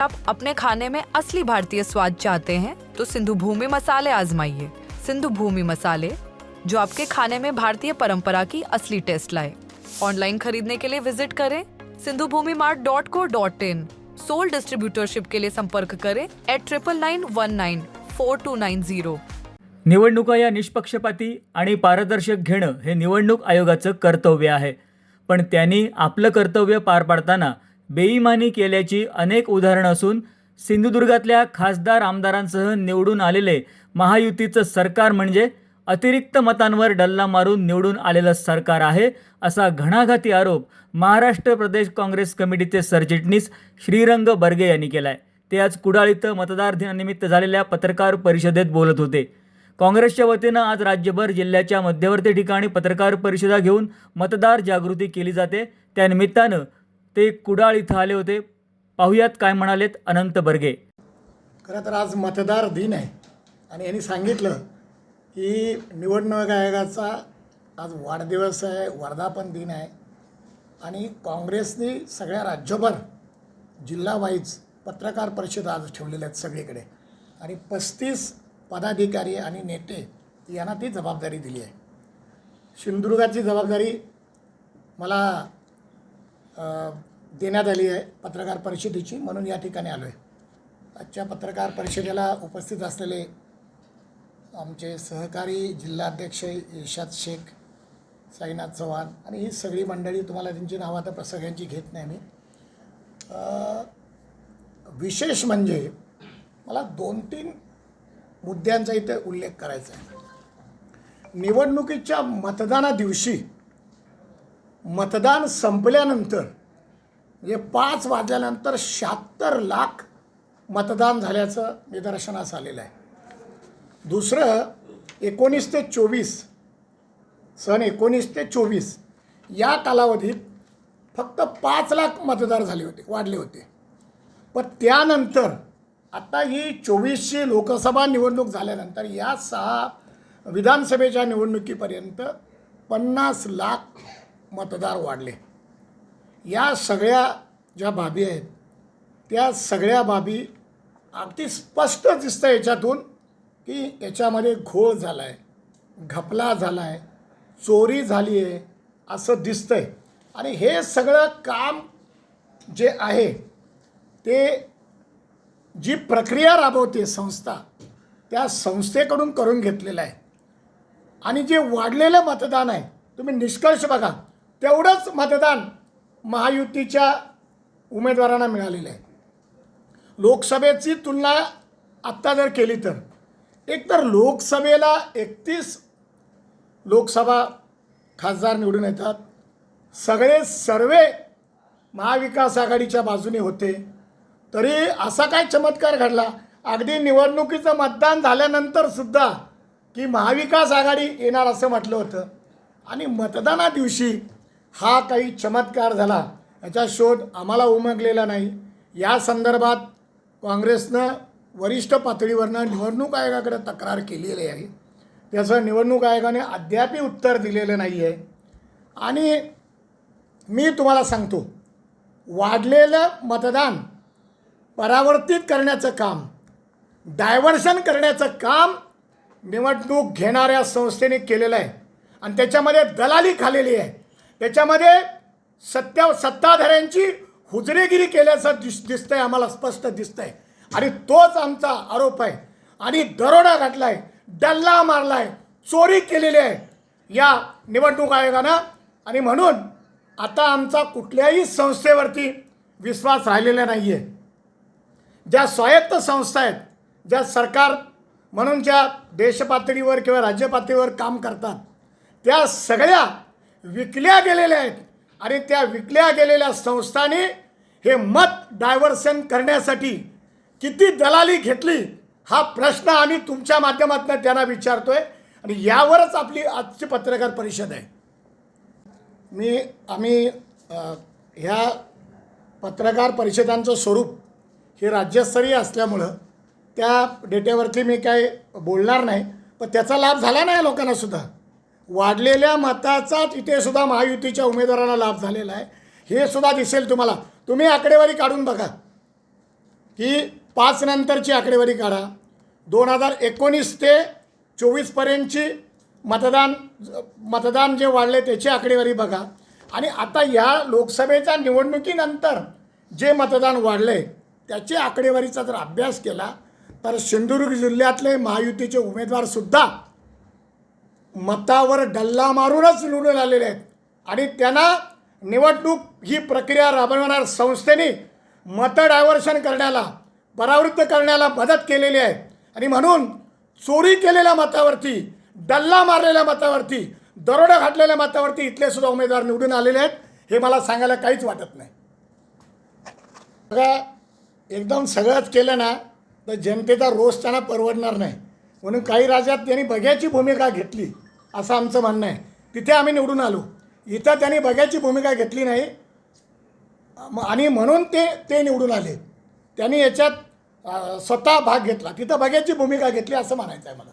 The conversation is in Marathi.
आप अपने खाने में असली भारतीय स्वाद चाहते हैं तो सिंधु भूमि मसाले आजमाइए। सिंधु भूमि मसाले जो आपके खाने में भारतीय परंपरा की असली टेस्ट लाए। ऑनलाइन खरीदने के लिए विजिट करें Sindhu Bhumi mart dot co dot in. Sole distributorship के लिए संपर्क करें at triple nine one nine four two nine zero निवडणुका या निष्पक्षपाती आणि पारदर्शक घेणं हे निवडणूक आयोगाचं कर्तव्य आहे. पण त्यांनी आपलं कर्तव्य पार पाडताना बेईमानी केल्याची अनेक उदाहरणं असून सिंधुदुर्गातल्या खासदार आमदारांसह निवडून आलेले महायुतीचं सरकार म्हणजे अतिरिक्त मतांवर डल्ला मारून निवडून आलेलं सरकार आहे असा घणाघाती आरोप महाराष्ट्र प्रदेश काँग्रेस कमिटीचे सरचिटणीस श्रीरंग बर्गे यांनी केला आहे ते आज कुडाळ इथं मतदार दिनानिमित्त झालेल्या पत्रकार परिषदेत बोलत होते. काँग्रेसच्या वतीनं आज राज्यभर जिल्ह्याच्या मध्यवर्ती ठिकाणी पत्रकार परिषदा घेऊन मतदार जागृती केली जाते. त्यानिमित्तानं ते कुडाळ इथं आले होते. पाहुयात काय म्हणालेत अनंत बर्गे. खरं तर आज मतदार दिन आहे. आणि यांनी सांगितलं की निवडणूक आयोगाचा आज वाढदिवस आहे वर्धापन दिन आहे. आणि काँग्रेसने सगळ्या राज्यभर जिल्हावाईज पत्रकार परिषद आज ठेवलेल्या आहेत सगळीकडे. आणि पस्तीस पदाधिकारी आणि नेते यांना ती जबाबदारी दिली आहे. सिंधुदुर्गाची जबाबदारी मला देण्यात आली आहे पत्रकार परिषदेची म्हणून या ठिकाणी आलो आहे आजच्या पत्रकार परिषदेला उपस्थित असलेले आमचे सहकारी जिल्हाध्यक्ष इशाद शेख साईनाथ चव्हाण आणि ही सगळी मंडळी तुम्हाला त्यांची नावं आता सगळ्यांची घेत नाही मी. विशेष म्हणजे मला दोन तीन मुद्द्यांचा इथे उल्लेख करायचा आहे. निवडणुकीच्या मतदाना दिवशी मतदान संपल्यानंतर म्हणजे पाच वाजल्यानंतर शहात्तर लाख मतदान झाल्याचं निदर्शनास आलेलं आहे. दुसरं एकोणीस ते चोवीस सन एकोणीस ते चोवीस या कालावधीत फक्त पाच लाख मतदार झाले होते वाढले होते. पण त्यानंतर आता ही चोवीसची लोकसभा निवडणूक झाल्यानंतर या सहा विधानसभेच्या निवडणुकीपर्यंत पन्नास लाख मतदार वाढले. या सगळ्या ज्या बाबी आहेत त्या सगळ्या बाबी अगदी स्पष्ट दिसतं याच्यातून की याच्यामध्ये घोळ झाला आहे घपला झाला आहे चोरी झाली आहे असं दिसतं आहे आणि हे सगळं काम जे आहे ते जी प्रक्रिया राबवते संस्था त्या संस्थेकडून करून घेतलेलं आहे. आणि जे वाढलेलं मतदान आहे तुम्ही निष्कर्ष बघा तेवढंच मतदान महायुतीच्या उमेदवारांना मिळालेलं आहे लोकसभेची तुलना आत्ता जर केली तर. एकतर लोकसभेला एकतीस लोकसभा खासदार निवडून येतात. सगळे सर्वे महाविकास आघाडीच्या बाजूने होते. तरी असा काय चमत्कार घडला? अगदी निवडणुकीचं मतदान झाल्यानंतर सुद्धा की महाविकास आघाडी येणार असं म्हटलं होतं. आणि मतदाना दिवशी हा काही चमत्कार झाला. याचा शोध आम्हाला उमगलेला नाही. या संदर्भात काँग्रेसनं वरिष्ठ पातळीवरनं निवडणूक आयोगाकडे तक्रार केलेली आहे. त्याचं निवडणूक आयोगाने अद्यापही उत्तर दिलेलं नाही आहे आणि मी तुम्हाला सांगतो वाढलेलं मतदान परावर्तित करण्याचं काम डायव्हर्शन करण्याचं काम निवडणूक घेणाऱ्या संस्थेने केलेलं आहे. आणि त्याच्यामध्ये दलाली खालेली आहे. त्याच्यामध्ये सत्या सत्ताधाऱ्यांची हुजरेगिरी केल्याचं दिस दिसतंय आम्हाला स्पष्ट दिसतंय. आणि तोच आमचा आरोप आहे. आणि दरोडा घातलाय डल्ला मारलाय चोरी केलेली आहे या निवडणूक आयोगानं. आणि म्हणून आता आमचा कुठल्याही संस्थेवरती विश्वास राहिलेला नाही आहे ज्या स्वायत्त संस्था आहेत ज्या सरकार म्हणून ज्या देशपातळीवर किंवा राज्यपातळीवर काम करतात त्या सगळ्या विकल्या गेलेल्या आहेत. आणि त्या विकल्या गेलेल्या संस्थाने हे मत डायव्हर्सन करण्यासाठी किती दलाली घेतली हा प्रश्न आम्ही तुमच्या माध्यमातून त्यांना विचारतो आहे आणि यावरच आपली आजची पत्रकार परिषद आहे. मी आम्ही ह्या पत्रकार परिषदांचं स्वरूप हे राज्यस्तरीय असल्यामुळं त्या डेट्यावरती मी काय बोलणार नाही. पण त्याचा लाभ झाला नाही लोकांनासुद्धा वाढलेल्या मताचाच इथे सुद्धा महायुतीच्या उमेदवारांना लाभ झालेला आहे. हे सुद्धा दिसेल तुम्हाला. तुम्ही आकडेवारी काढून बघा. की पाच नंतरची आकडेवारी काढा. दोन हजार एकोणीस ते चोवीसपर्यंतची मतदान मतदान जे वाढले त्याची आकडेवारी बघा. आणि आता या लोकसभेच्या निवडणुकीनंतर जे मतदान वाढले त्याची आकडेवारीचा जर अभ्यास केला तर सिंधुदुर्ग जिल्ह्यातले महायुतीचे उमेदवारसुद्धा मतावर डल्ला मारूनच निवडून आलेले आहेत. आणि त्यांना निवडणूक ही प्रक्रिया राबवणाऱ्या संस्थेने मतं डायव्हर्शन करण्याला परावृत्त करण्याला मदत केलेली आहे. आणि म्हणून चोरी केलेल्या मतावरती डल्ला मारलेल्या मतावरती दरोडा घातलेल्या मतावरती इथले सुद्धा उमेदवार निवडून आलेले आहेत. हे मला सांगायला काहीच वाटत नाही. बघा एकदम सगळंच केलं ना तर जनतेचा रोष त्यांना परवडणार नाही. म्हणून काही राज्यात त्यांनी बघ्याची भूमिका घेतली. असं आमचं म्हणणं आहे. तिथे आम्ही निवडून आलो. इथं त्यांनी बघ्याची भूमिका घेतली नाही. म- आणि म्हणून ते ते निवडून आले. त्यांनी याच्यात स्वतः भाग घेतला. तिथं बघ्याची भूमिका घेतली असं म्हणायचं आहे मला.